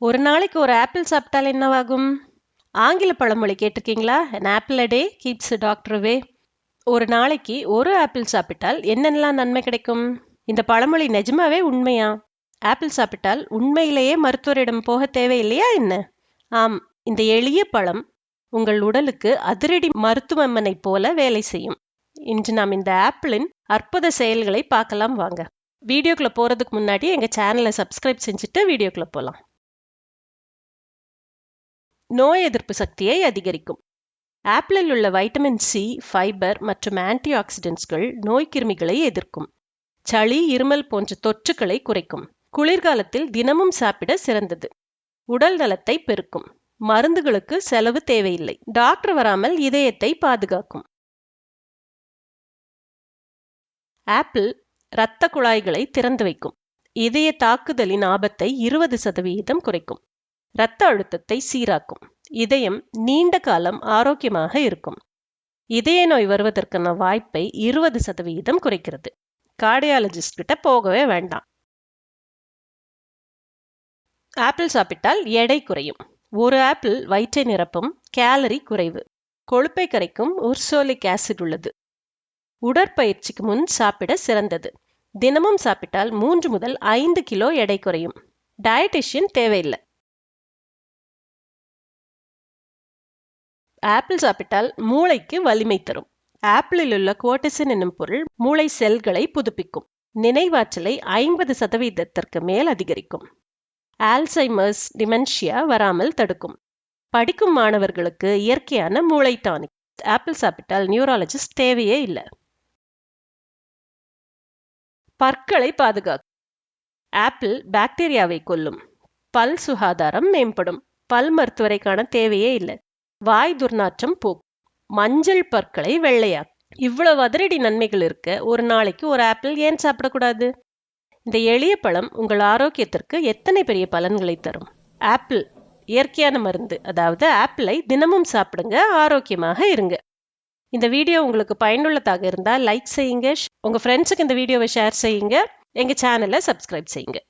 ஒரு நாளைக்கு ஒரு ஆப்பிள் சாப்பிட்டால் என்னவாகும்? ஆங்கில பழமொழி கேட்டிருக்கீங்களா? An apple a day day keeps ஒரு நாளைக்கு ஒரு ஆப்பிள் சாப்பிட்டால் என்னென்னலாம் நன்மை கிடைக்கும்? இந்த பழமொழி நிஜமாவே உண்மையா? ஆப்பிள் சாப்பிட்டால் உண்மையிலேயே மருத்துவரிடம் போக தேவையில்லையா என்ன? ஆம் இந்த எளிய பழம் உங்கள் உடலுக்கு அதிரடி மருத்துவமனை போல வேலை செய்யும். இன்று நாம் இந்த ஆப்பிளின் அற்புத செயல்களை பார்க்கலாம் வாங்க. வீடியோக்குள்ள போறதுக்கு முன்னாடி எங்க சேனலை சப்ஸ்கிரைப் செஞ்சுட்டு வீடியோக்குள்ள போகலாம் நோய் எதிர்ப்பு சக்தியை அதிகரிக்கும். ஆப்பிளில் உள்ள வைட்டமின் சி ஃபைபர் மற்றும் ஆன்டி ஆக்சிடென்ட்ஸ்கள் நோய்க்கிருமிகளை எதிர்க்கும். சளி இருமல் போன்ற தொற்றுக்களை குறைக்கும். குளிர்காலத்தில் தினமும் சாப்பிட சிறந்தது. உடல் நலத்தை பெருக்கும். மருந்துகளுக்கு செலவு தேவையில்லை. டாக்டர் வராமல் இதயத்தை பாதுகாக்கும். ஆப்பிள் இரத்த குழாய்களை திறந்து வைக்கும். இதய தாக்குதலின் ஆபத்தை இருபது சதவிகிதம் குறைக்கும். இரத்த அழுத்தத்தை சீராக்கும். இதயம் நீண்ட காலம் ஆரோக்கியமாக இருக்கும். இதய நோய் வருவதற்கான வாய்ப்பை இருபது சதவிகிதம் குறைக்கிறது. கார்டியாலஜிஸ்ட் கிட்ட போகவே வேண்டாம். ஆப்பிள் சாப்பிட்டால் எடை குறையும். ஒரு ஆப்பிள் வயிற்றை நிரப்பும். கேலரி குறைவு. கொழுப்பை கரைக்கும் உர்சோலிக் ஆசிட் உள்ளது. உடற்பயிற்சிக்கு முன் சாப்பிட சிறந்தது. தினமும் சாப்பிட்டால் மூன்று முதல் ஐந்து கிலோ எடை குறையும். டயட்டிஷியன் தேவையில்லை. ஆப்பிள் சாப்பிட்டால் மூளைக்கு வலிமை தரும். ஆப்பிளில் உள்ள குவோட்டிசின் என்னும் பொருள் மூளை செல்களை புதுப்பிக்கும். நினைவாற்றலை ஐம்பது சதவீதத்திற்கு மேல் அதிகரிக்கும். ஆல்சைமர்ஸ் டிமென்ஷியா வராமல் தடுக்கும். படிக்கும் மாணவர்களுக்கு இயற்கையான மூளை டானிக். ஆப்பிள் சாப்பிட்டால் நியூராலஜிஸ்ட் தேவையே இல்லை. பற்களை பாதுகாக்கும். ஆப்பிள் பாக்டீரியாவை கொல்லும். பல் சுகாதாரம் மேம்படும். பல் மருத்துவரைக்கான தேவையே இல்லை. வாய் துர்நாற்றம் போக்கும் மஞ்சள் பற்களை வெள்ளையாக்கும் இவ்வளவு அதிரடி நன்மைகள் இருக்க ஒரு நாளைக்கு ஒரு ஆப்பிள் ஏன் சாப்பிடக்கூடாது? இந்த எளிய பழம் உங்கள் ஆரோக்கியத்திற்கு எத்தனை பெரிய பலன்களை தரும்? ஆப்பிள் இயற்கையான மருந்து. அதாவது ஆப்பிளை தினமும் சாப்பிடுங்க ஆரோக்கியமாக இருங்க. இந்த வீடியோ உங்களுக்கு பயனுள்ளதாக இருந்தால் லைக் செய்யுங்க உங்கள் ஃப்ரெண்ட்ஸுக்கு இந்த வீடியோவை ஷேர் செய்யுங்க எங்கள் சேனலை சப்ஸ்கிரைப் செய்யுங்க.